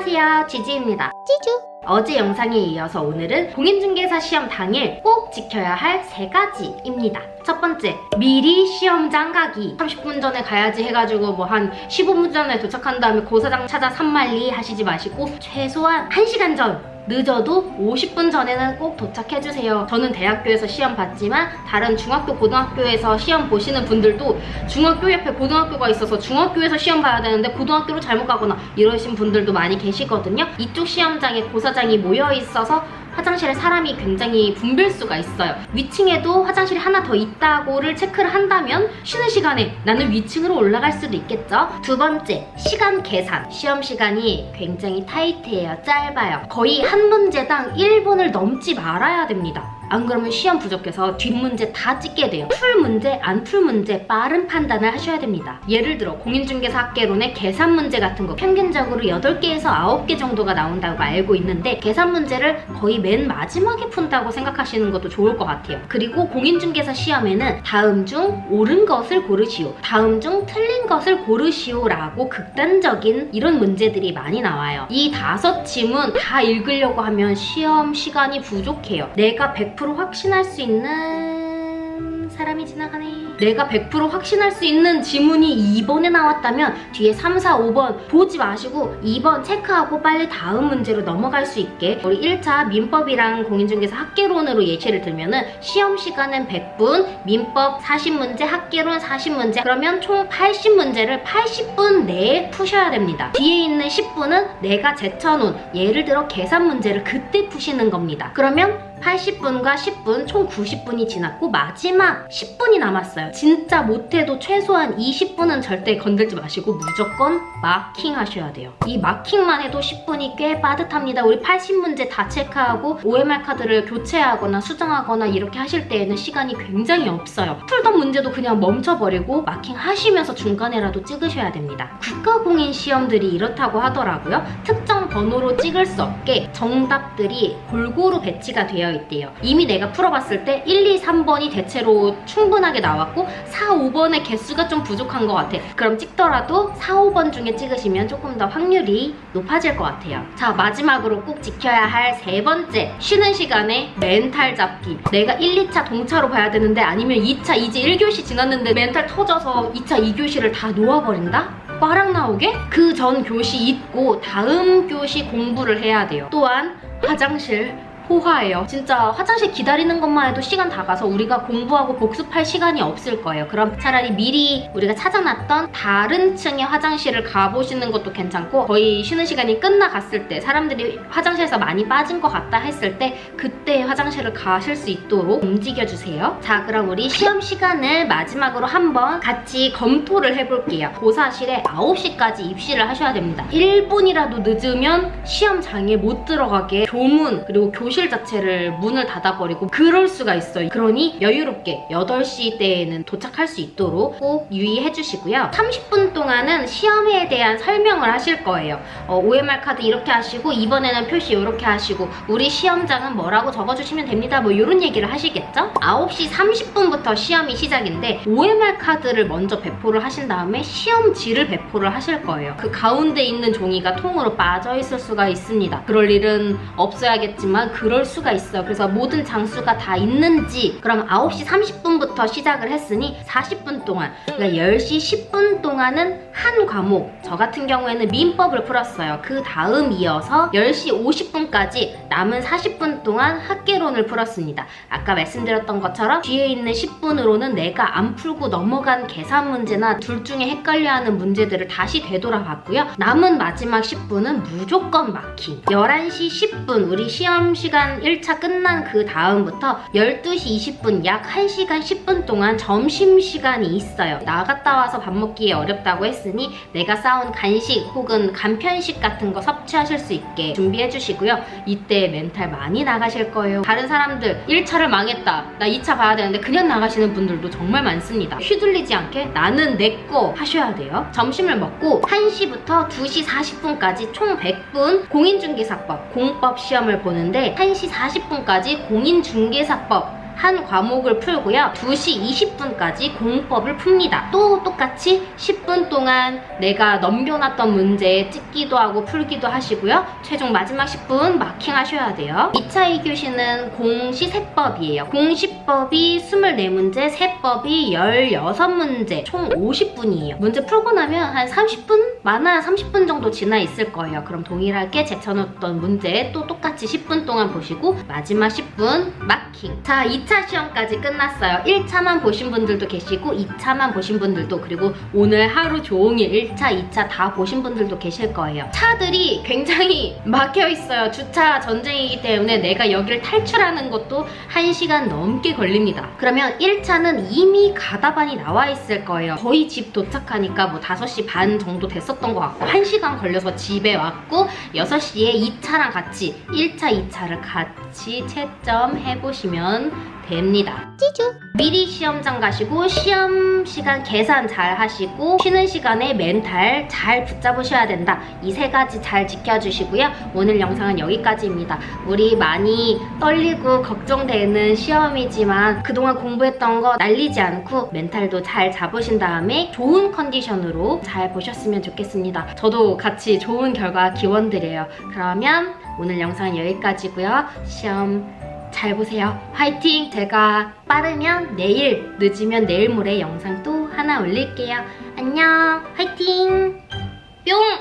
안녕하세요. 지지입니다. 찌주. 어제 영상에 이어서 오늘은 공인중개사 시험 당일 꼭 지켜야 할 세 가지입니다. 첫 번째 미리 시험장 가기. 30분 전에 가야지 해가지고 뭐 한 15분 전에 도착한 다음에 고사장 찾아 산만리 하시지 마시고 최소한 1시간 전 늦어도 50분 전에는 꼭 도착해주세요. 저는 대학교에서 시험 봤지만 다른 중학교, 고등학교에서 시험 보시는 분들도 중학교 옆에 고등학교가 있어서 중학교에서 시험 봐야 되는데 고등학교로 잘못 가거나 이러신 분들도 많이 계시거든요. 이쪽 시험장에 고사장이 모여 있어서 화장실에 사람이 굉장히 붐빌 수가 있어요. 위층에도 화장실이 하나 더 있다고를 체크를 한다면 쉬는 시간에 나는 위층으로 올라갈 수도 있겠죠. 두 번째, 시간 계산. 시험 시간이 굉장히 타이트해요. 짧아요. 거의 한 문제당 1분을 넘지 말아야 됩니다. 안 그러면 시험 부족해서 뒷문제 다 찍게 돼요. 풀 문제, 안 풀 문제 빠른 판단을 하셔야 됩니다. 예를 들어 공인중개사 학개론의 계산 문제 같은 거 평균적으로 8개에서 9개 정도가 나온다고 알고 있는데 계산 문제를 거의 맨 마지막에 푼다고 생각하시는 것도 좋을 것 같아요. 그리고 공인중개사 시험에는 다음 중 옳은 것을 고르시오. 다음 중 틀린 것을 고르시오라고 극단적인 이런 문제들이 많이 나와요. 이 다섯 지문 다 읽으려고 하면 시험 시간이 부족해요. 내가 100% 확신할 수 있는 사람이 지나가네. 내가 100% 확신할 수 있는 지문이 2번에 나왔다면 뒤에 3, 4, 5번 보지 마시고 2번 체크하고 빨리 다음 문제로 넘어갈 수 있게 우리 1차 민법이랑 공인중개사 학개론으로 예시를 들면은 시험 시간은 100분, 민법 40문제, 학개론 40문제 그러면 총 80문제를 80분 내에 푸셔야 됩니다. 뒤에 있는 10분은 내가 제쳐놓은 예를 들어 계산 문제를 그때 푸시는 겁니다. 그러면 80분과 10분 총 90분이 지났고 마지막 10분이 남았어요. 진짜 못해도 최소한 20분은 절대 건들지 마시고 무조건 마킹 하셔야 돼요. 이 마킹만 해도 10분이 꽤 빠듯합니다. 우리 80문제 다 체크하고 OMR 카드를 교체하거나 수정하거나 이렇게 하실 때에는 시간이 굉장히 없어요. 풀던 문제도 그냥 멈춰버리고 마킹 하시면서 중간에라도 찍으셔야 됩니다. 국가공인 시험들이 이렇다고 하더라고요. 특정 번호로 찍을 수 없게 정답들이 골고루 배치가 되어 있대요. 이미 내가 풀어봤을 때 1, 2, 3번이 대체로 충분하게 나왔고 4, 5번의 개수가 좀 부족한 것 같아. 그럼 찍더라도 4, 5번 중에 찍으시면 조금 더 확률이 높아질 것 같아요. 자, 마지막으로 꼭 지켜야 할 세 번째. 쉬는 시간에 멘탈 잡기. 내가 1, 2차 동차로 봐야 되는데 아니면 2차 이제 1교시 지났는데 멘탈 터져서 2차 2교시를 다 놓아버린다? 과락 나오게 그 전 교시 잊고 다음 교시 공부를 해야 돼요. 또한 화장실 호화예요. 진짜 화장실 기다리는 것만 해도 시간 다 가서 우리가 공부하고 복습할 시간이 없을 거예요. 그럼 차라리 미리 우리가 찾아놨던 다른 층의 화장실을 가보시는 것도 괜찮고 거의 쉬는 시간이 끝나갔을 때 사람들이 화장실에서 많이 빠진 것 같다 했을 때 그때 화장실을 가실 수 있도록 움직여주세요. 자 그럼 우리 시험 시간을 마지막으로 한번 같이 검토를 해볼게요. 고사실에 9시까지 입시를 하셔야 됩니다. 1분이라도 늦으면 시험장에 못 들어가게 교문 그리고 교실 자체를 문을 닫아버리고 그럴 수가 있어요. 그러니 여유롭게 8시 때에는 도착할 수 있도록 꼭 유의해 주시고요. 30분 동안은 시험에 대한 설명을 하실 거예요. 어, OMR 카드 이렇게 하시고 이번에는 표시 이렇게 하시고 우리 시험장은 뭐라고 적어주시면 됩니다. 뭐 이런 얘기를 하시겠죠? 9시 30분부터 시험이 시작인데 OMR 카드를 먼저 배포를 하신 다음에 시험지를 배포를 하실 거예요. 그 가운데 있는 종이가 통으로 빠져 있을 수가 있습니다. 그럴 일은 없어야겠지만 그럴 수가 있어요. 그래서 모든 장수가 다 있는지 그럼 9시 30분부터 시작을 했으니 40분 동안 그러니까 10시 10분 동안은 한 과목 저 같은 경우에는 민법을 풀었어요. 그 다음 이어서 10시 50분까지 남은 40분 동안 학개론을 풀었습니다. 아까 말씀드렸던 것처럼 뒤에 있는 10분으로는 내가 안 풀고 넘어간 계산 문제나 둘 중에 헷갈려하는 문제들을 다시 되돌아봤고요. 남은 마지막 10분은 무조건 마킹. 11시 10분 우리 시험 시간 1차 끝난 그 다음부터 12시 20분 약 1시간 10분 동안 점심 시간이 있어요. 나갔다 와서 밥 먹기에 어렵다고 했으니 내가 싸온 간식 혹은 간편식 같은 거 섭취하실 수 있게 준비해 주시고요. 이때 멘탈 많이 나가실 거예요. 다른 사람들 1차를 망했다. 나 2차 봐야 되는데 그냥 나가시는 분들도 정말 많습니다. 휘둘리지 않게 나는 내 거 하셔야 돼요. 점심을 먹고 1시부터 2시 40분까지 총 100분 공인중개사법 공법 시험을 보는데 1시 40분까지 공인중개사법 한 과목을 풀고요. 2시 20분까지 공법을 풉니다. 또 똑같이 10분 동안 내가 넘겨놨던 문제 찍기도 하고 풀기도 하시고요. 최종 마지막 10분 마킹하셔야 돼요. 2차 2교시는 공시세법이에요. 공시법이 24문제, 세법이 16문제, 총 50분이에요. 문제 풀고 나면 한 30분? 많아야 30분 정도 지나 있을 거예요. 그럼 동일하게 제쳐놓던 문제 또 똑같이 10분 동안 보시고 마지막 10분 마킹. 자, 2차 시험까지 끝났어요. 1차만 보신 분들도 계시고 2차만 보신 분들도 그리고 오늘 하루 종일 1차, 2차 다 보신 분들도 계실 거예요. 차들이 굉장히 막혀 있어요. 주차 전쟁이기 때문에 내가 여기를 탈출하는 것도 1시간 넘게 걸립니다. 그러면 1차는 이미 가다반이 나와 있을 거예요. 거의 집 도착하니까 뭐 5시 반 정도 됐었 던 것 같고 1시간 걸려서 집에 왔고 6시에 2차랑 같이 1차, 2차를 같이 채점해 보시면 됩니다. 미리 시험장 가시고 시험 시간 계산 잘 하시고 쉬는 시간에 멘탈 잘 붙잡으셔야 된다. 이 세 가지 잘 지켜주시고요. 오늘 영상은 여기까지입니다. 우리 많이 떨리고 걱정되는 시험이지만 그동안 공부했던 거 날리지 않고 멘탈도 잘 잡으신 다음에 좋은 컨디션으로 잘 보셨으면 좋겠습니다. 저도 같이 좋은 결과 기원드려요. 그러면 오늘 영상은 여기까지고요. 시험 잘 보세요. 화이팅! 제가 빠르면 내일, 늦으면 내일 모레 영상 또 하나 올릴게요. 안녕! 화이팅! 뿅!